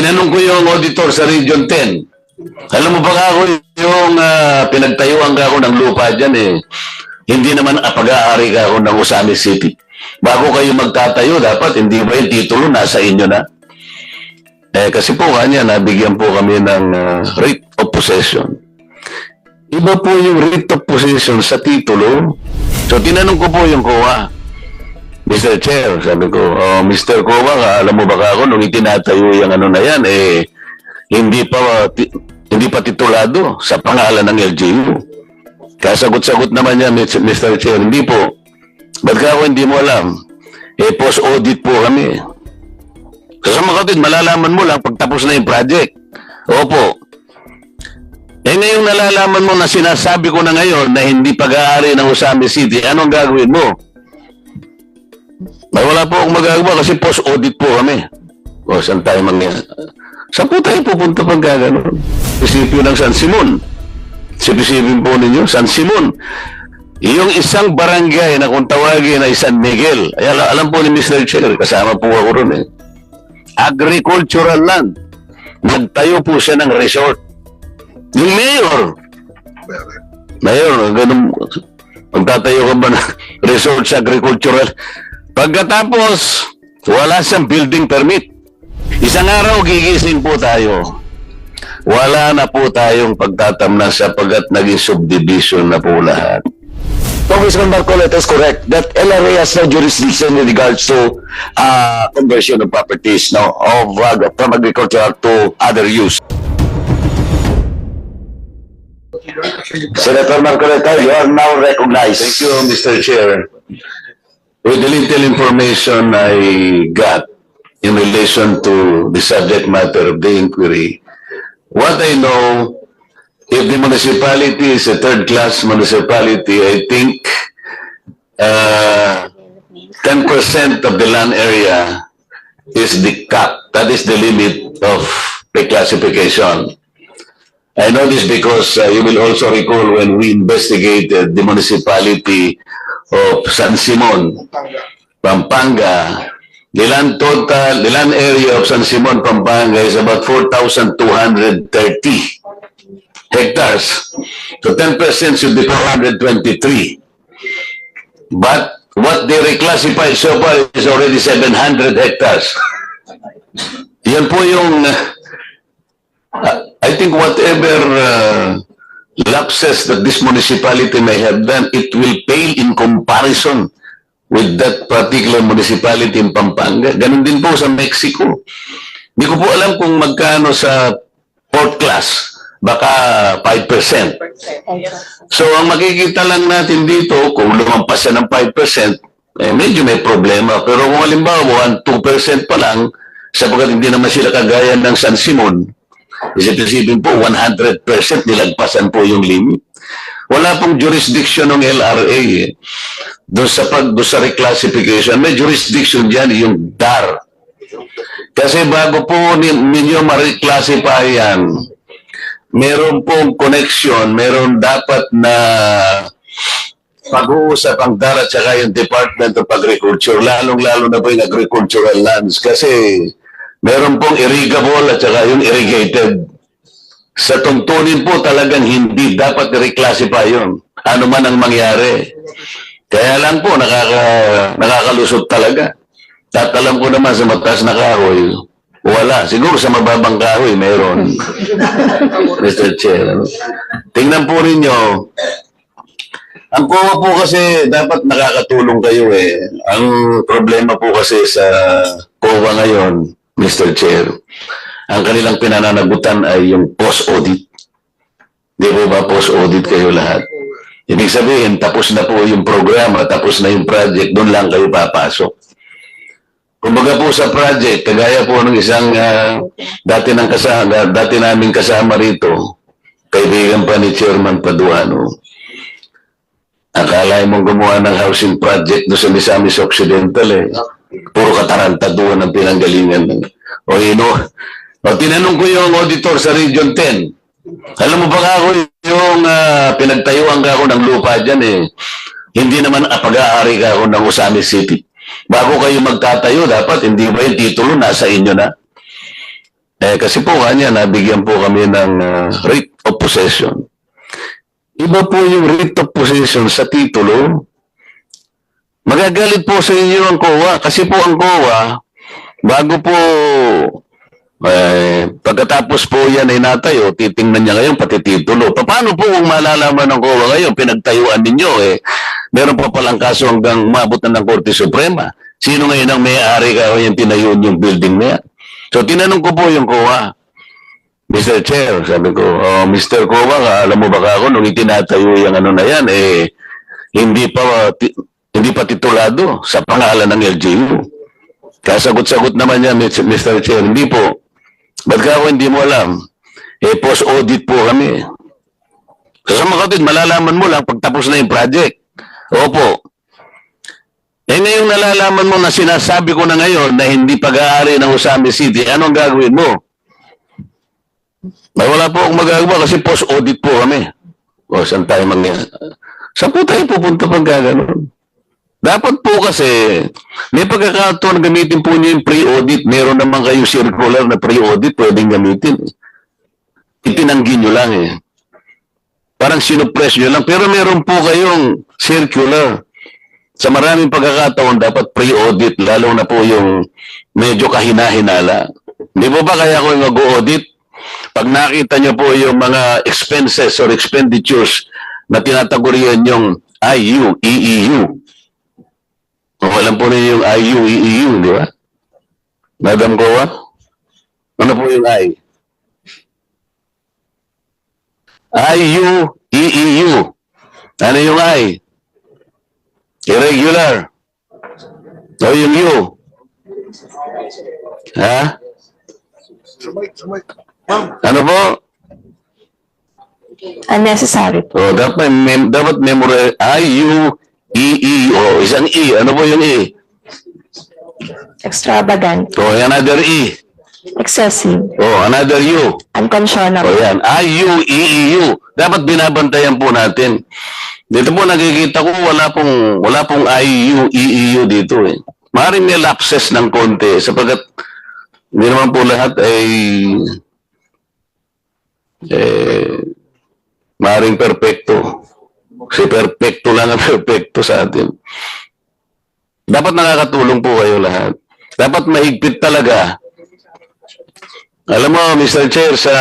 tinanong ko yung auditor sa Region 10. Alam mo ba nga ako yung ah, pinagtayuan ka ako ng lupa dyan eh. Hindi naman ah, pag-aari ka ako ng Usami City. Bago kayo magtatayo, dapat hindi ba yung titulo nasa inyo na? Eh, kasi po kanya, nabigyan po kami ng ah, rate of possession. Iba po yung rate of possession sa titulo. So, tinanong ko po yung COA. Mr. Chair, sabi ko, oh, Mr. Kowa, ka, alam mo ba ka ako, nung itinatayo yung ano na yan, eh, hindi pa, hindi pa titulado sa pangalan ng LGU. Kasagot-sagot naman niya, Mr. Chair, hindi po. Ba't ka ako hindi mo alam? Eh, post-audit po kami. So, sa mga kapatid, malalaman mo lang pagtapos na yung project. Opo. Eh, ngayong nalalaman mo na sinasabi ko na ngayon na hindi pag-aari ng Usami City, anong gagawin mo? Ay, wala po akong magagawa kasi post-audit po kami. O, saan tayo mangyayari? Saan po tayo pupunta pag gano'n? Isipin ng San Simon. Sipin po ninyo, San Simon. Yung isang barangay na kung tawagin ay San Miguel, ay alam, alam po ni Mr. Chair, kasama po ako ron eh. Agricultural land. Nagtayo po siya ng resort. Yung mayor, mayor, ganun, magtatayo ka ba ng resort sa agricultural? Pagkatapos, wala siyang building permit. Isang araw, gigising po tayo. Wala na po tayong pagtatamnan sapagkat naging subdivision na po lahat. Congressman Marcoleta is correct that LRA has no jurisdiction in regards to uh, conversion of properties no, of uh, from agriculture to other use. Senator Marcoleta, you are now recognized. Thank you, Mr. Chair. With the little information I got in relation to the subject matter of the inquiry, what I know, if the municipality is a third-class municipality, I think uh, 10% of the land area is the cap. That is the limit of reclassification. I know this because uh, you will also recall when we investigated the municipality of San Simon, Pampanga. Land total, land area of San Simon, Pampanga is about 4,230 hectares. So 10% should be 423. But what they reclassified so far is already 700 hectares. Yan po yung uh, I think whatever uh, lapses that this municipality may have done, it will pale in comparison with that particular municipality in Pampanga. Ganun din po sa Mexico. Hindi ko po alam kung magkano sa port class. Baka 5%. So, ang makikita lang natin dito, kung lumampas siya ng 5%, eh, medyo may problema. Pero kung halimbawa, 2% pa lang, sapagkat hindi naman sila kagaya ng San Simon, Isip-isipin po, 100% nilagpasan po yung limit. Wala pong jurisdiction ng LRA eh. Doon sa, pag, doon sa reclassification, may jurisdiction dyan yung DAR. Kasi bago po ni- ninyo ma-reclassify yan, meron pong connection, meron dapat na pag-uusap ang DAR at saka yung Department of Agriculture, lalong-lalo na po yung agricultural lands. Kasi meron pong irrigable at saka yung irrigated. Sa tungtunin po talagang hindi dapat i-reclassify yun. Ano man ang mangyari. Kaya lang po, nakaka, nakakalusot talaga. At alam ko naman sa mataas na kahoy, wala. Siguro sa mababang kahoy, meron. Mr. Chair. Ano? Tingnan po ninyo, ang COA po kasi dapat nakakatulong kayo eh. Ang problema po kasi sa COA ngayon, Mr. Chair, ang kanilang pinananagutan ay yung post-audit. Di po ba post-audit kayo lahat? Ibig sabihin, tapos na po yung programa, tapos na yung project, doon lang kayo papasok. Kumbaga po sa project, kagaya po ng isang ah, dati ng kasama, dati naming kasama rito, kaibigan pa ni Chairman Paduano. Akala mong gumawa ng housing project doon sa Misamis Occidental eh. Puro katarantaduhan ang pinanggalingan. O ino, o tinanong ko yung auditor sa Region 10. Alam mo ba ako yung ah, pinagtayuan ka ako ng lupa dyan eh. Hindi naman pag-aari ka ako ng Usami City. Bago kayo magtatayo, dapat hindi ba yung titulo nasa inyo na? Eh, kasi po kanya, nabigyan po kami ng ah, rate of possession. Iba po yung rate of possession sa titulo. Magagalit po sa inyo ang COA. Kasi po ang COA, bago po, eh, pagkatapos po yan ay natayo, titingnan niya ngayon pati titulo. Paano po kung malalaman ng COA ngayon, pinagtayuan ninyo eh, meron pa palang kaso hanggang maabot na ng Korte Suprema. Sino ngayon ang may-ari ka yung tinayo yung building na yan? So, tinanong ko po yung COA. Mr. Chair, sabi ko, oh, Mr. Ka, alam mo ba ka ako, nung itinatayo yung ano na yan, eh, hindi pa, hindi pa titulado sa pangalan ng LGU. Kasagot-sagot naman yan, Mr. Chair, hindi po. Ba't ka ako hindi mo alam? Eh, post-audit po kami. So, mga kapatid, malalaman mo lang pagtapos na yung project. Opo. Eh ngayong nalalaman mo na sinasabi ko na ngayon na hindi pag-aari ng Usami City, anong gagawin mo? Ay, wala po akong magagawa kasi post-audit po kami. O, saan tayo mangyayari? Saan po tayo pupunta pag gano'n? Dapat po kasi, may pagkakataon gamitin po niyo yung pre-audit. Meron naman kayo circular na pre-audit, pwedeng gamitin. Itinanggi nyo lang eh. Parang sinupress nyo lang. Pero meron po kayong circular. Sa maraming pagkakataon, dapat pre-audit, lalo na po yung medyo kahina-hinala. Di ba ba kaya ko mag-audit? Pag nakita nyo po yung mga expenses or expenditures na tinatagurian yung IU, EEU. O alam po ninyo yung IU, EEU, di ba? Madam Goa? Ano po yung I? IU, EEU. Ano yung I? Irregular. O yung U? Ha? Ano po? Unnecessary po. O, dapat, mem dapat memorize I-U, E-E-O. Isang E. Ano po yung E? Extravagant. O, another E. Excessive. O, another U. O, Unconscionable. yan. I-U, E-E-U. Dapat binabantayan po natin. Dito po nakikita ko wala pong wala pong I-U, E-E-U dito eh. Maaaring may lapses ng konti sapagkat hindi naman po lahat ay eh, maaaring perpekto. Kasi perpekto lang ang perpekto sa atin. Dapat nakakatulong po kayo lahat. Dapat mahigpit talaga. Alam mo, Mr. Chair, sa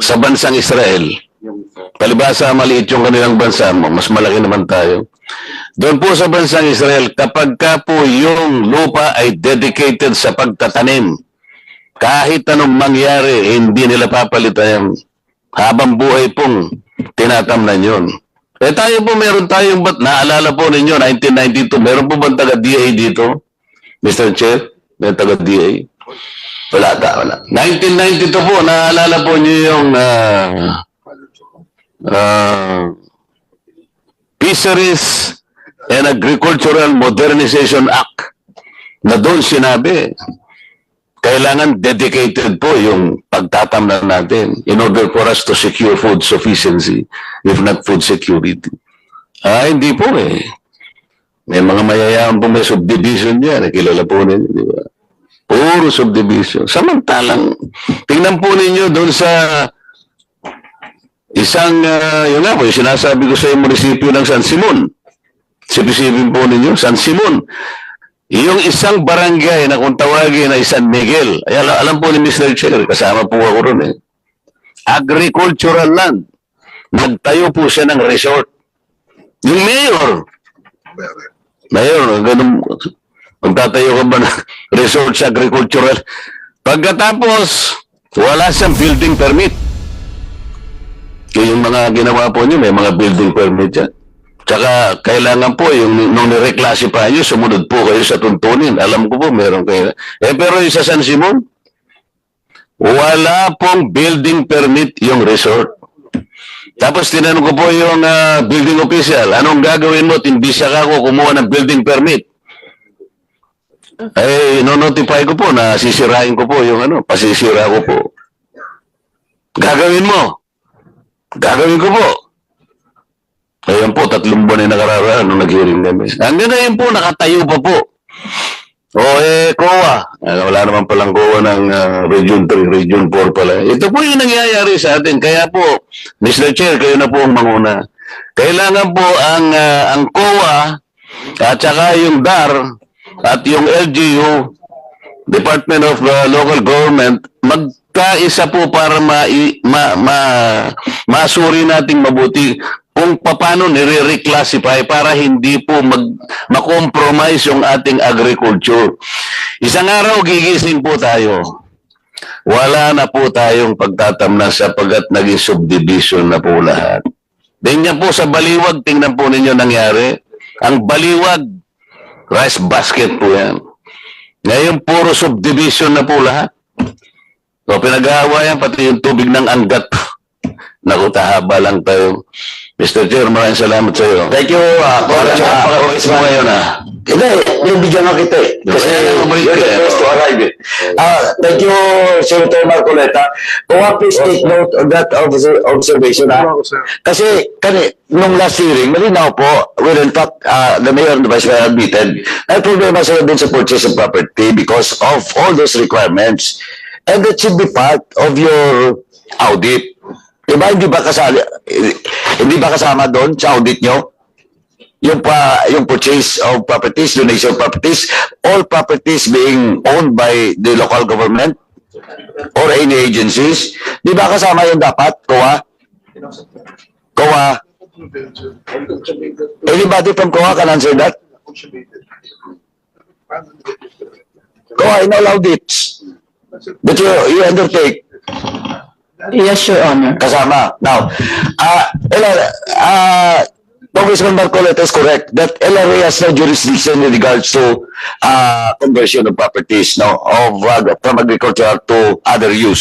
sa bansang Israel, palibasa maliit yung kanilang bansa mo, mas malaki naman tayo. Doon po sa bansang Israel, kapag ka po yung lupa ay dedicated sa pagtatanim, kahit anong mangyari, hindi nila papalitan yan. Habang buhay pong tinatamnan yun. Eh tayo po, meron tayong, ba't naalala po ninyo, 1992, meron po bang taga-DA dito? Mr. Chair, may taga-DA? Wala ta, wala. 1992 po, naalala po niyo yung ah, ah, Fisheries and Agricultural Modernization Act na doon sinabi, kailangan dedicated po yung pagtatamnan natin in order for us to secure food sufficiency, if not food security. Ah, hindi po eh. May mga mayayaman po may subdivision yan. Kilala po ninyo, di ba? Puro subdivision. Samantalang, tingnan po ninyo doon sa isang, uh, yun nga po, yung sinasabi ko sa yung munisipyo ng San Simon. Sipisipin po ninyo, San Simon. Yung isang barangay na kung tawagin ay San Miguel, ay alam, alam po ni Mr. Chair, kasama po ako ron eh. Agricultural land. Nagtayo po siya ng resort. Yung mayor, mayor, ganun, magtatayo ka ba ng resort sa agricultural? Pagkatapos, wala siyang building permit. Yung mga ginawa po niyo, may mga building permit yan. Tsaka kailangan po yung nung nireclassify nyo, sumunod po kayo sa tuntunin. Alam ko po, meron kayo. Eh pero yung sa San Simon, wala pong building permit yung resort. Tapos tinanong ko po yung ah, building official, anong gagawin mo? Hindi siya ako kumuha ng building permit. Eh, no-notify ko po na sisirain ko po yung ano, pasisira ko po. Gagawin mo. Gagawin ko po. Ayan po, tatlong buwan na nakararaan nung nag-hearing kami. Hanggang ngayon po, nakatayo pa po. O eh, COA. Ano, wala naman palang COA ng ah, Region 3, Region 4 pala. Ito po yung nangyayari sa atin. Kaya po, Mr. Chair, kayo na po ang manguna. Kailangan po ang, ah, ang COA at saka yung DAR at yung LGU, Department of ah, Local Government, magkaisa po para ma, ma, ma, masuri nating mabuti kung paano nire-reclassify para hindi po mag, makompromise yung ating agriculture. Isang araw gigising po tayo. Wala na po tayong pagtatamna sapagkat naging subdivision na po lahat. Tingnan po sa baliwag, tingnan po ninyo nangyari. Ang baliwag, rice basket po yan. Ngayon puro subdivision na po lahat. So pinag-aawayan pati yung tubig ng anggat. Naku, tahaba lang tayo. Mr. Chair, maraming salamat sa iyo. Thank you, uh, Para sa pagkakais mo ngayon ah. Hindi, binibigyan nga kita eh. Kasi you're the first to arrive eh. Ah, thank you, Senator Marcoleta. Kung nga, please take note of that obs- observation. Ha? Kasi, kani, nung last hearing, malinaw po, well, in fact, uh, the mayor and the vice mayor admitted, may problema sila din sa purchase of property because of all those requirements. And that should be part of your audit. Diba, hindi ba kasali, hindi ba kasama doon sa audit nyo? yung pa yung purchase of properties, donation of properties, all properties being owned by the local government or any agencies, di ba kasama yung dapat, COA? COA? Anybody from COA can answer that? COA in all audits that you, you undertake, Yes, Your Honor. kasama. Now, uh, uh, Congressman Marcoleta is correct that LRA has no jurisdiction in regards to uh, conversion of properties no, of uh, from agricultural to other use.